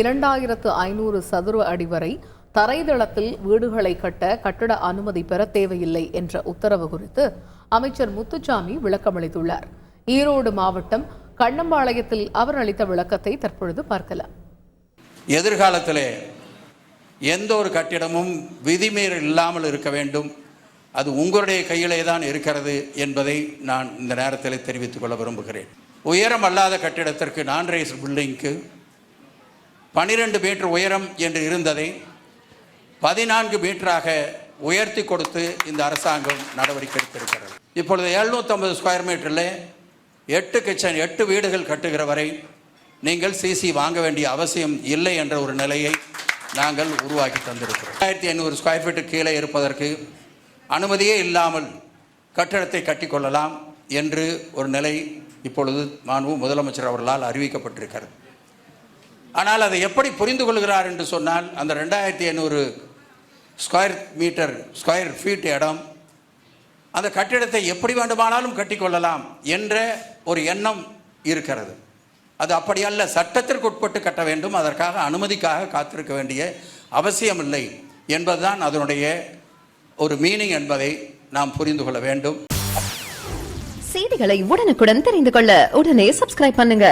இரண்டாயிரத்து ஐநூறு சதுர அடி வரை தரைதளத்தில் வீடுகளை கட்ட கட்டட அனுமதி பெற தேவையில்லை என்ற உத்தரவு குறித்து அமைச்சர் முத்துச்சாமி விளக்கமளித்துள்ளார். ஈரோடு மாவட்டம் கண்ணம்பாளையத்தில் அவர் அளித்த விளக்கத்தை தற்பொழுது பார்க்கலாம். எதிர்காலத்திலே எந்த ஒரு கட்டிடமும் விதிமீறல் இல்லாமல் இருக்க வேண்டும். அது உங்களுடைய கையிலே தான் இருக்கிறது என்பதை நான் இந்த நேரத்தில் தெரிவித்துக் கொள்ள விரும்புகிறேன். உயரம் அல்லாத கட்டிடத்திற்கு நான் ரேஸ் பில்டிங்க்கு பனிரெண்டு மீட்டர் உயரம் என்று இருந்ததை பதினான்கு மீட்டராக உயர்த்தி கொடுத்து இந்த அரசாங்கம் நடவடிக்கை எடுத்திருக்கிறது. இப்பொழுது 750 ஸ்கொயர் மீட்டரில் எட்டு கிச்சன் எட்டு வீடுகள் கட்டுகிற வரை நீங்கள் சிசி வாங்க வேண்டிய அவசியம் இல்லை என்ற ஒரு நிலையை நாங்கள் உருவாக்கி தந்திருக்கிறோம். ஆயிரத்தி ஐநூறு ஸ்கொயர் ஃபீட்டு கீழே இருப்பதற்கு அனுமதியே இல்லாமல் கட்டடத்தை கட்டிக்கொள்ளலாம் என்று ஒரு நிலை இப்பொழுது மாண்பு முதலமைச்சர் அவர்களால் அறிவிக்கப்பட்டிருக்கிறது. ஆனால் அதை எப்படி புரிந்து கொள்கிறார் என்று சொன்னால் அந்த ரெண்டாயிரத்தி ஐநூறு ஸ்கொயர் மீட்டர் ஸ்கொயர் ஃபீட் இடம் அந்த கட்டிடத்தை எப்படி வேண்டுமானாலும் கட்டிக்கொள்ளலாம் என்ற ஒரு எண்ணம் இருக்கிறது. அது அப்படி அல்ல சட்டத்திற்கு உட்பட்டு கட்ட வேண்டும் அதற்காக அனுமதிக்காக காத்திருக்க வேண்டிய அவசியமில்லை என்பதுதான் அதனுடைய ஒரு மீனிங் என்பதை நாம் புரிந்து கொள்ள வேண்டும். செய்திகளை உடனுக்குடன் தெரிந்து கொள்ள உடனே சப்ஸ்கிரைப் பண்ணுங்க.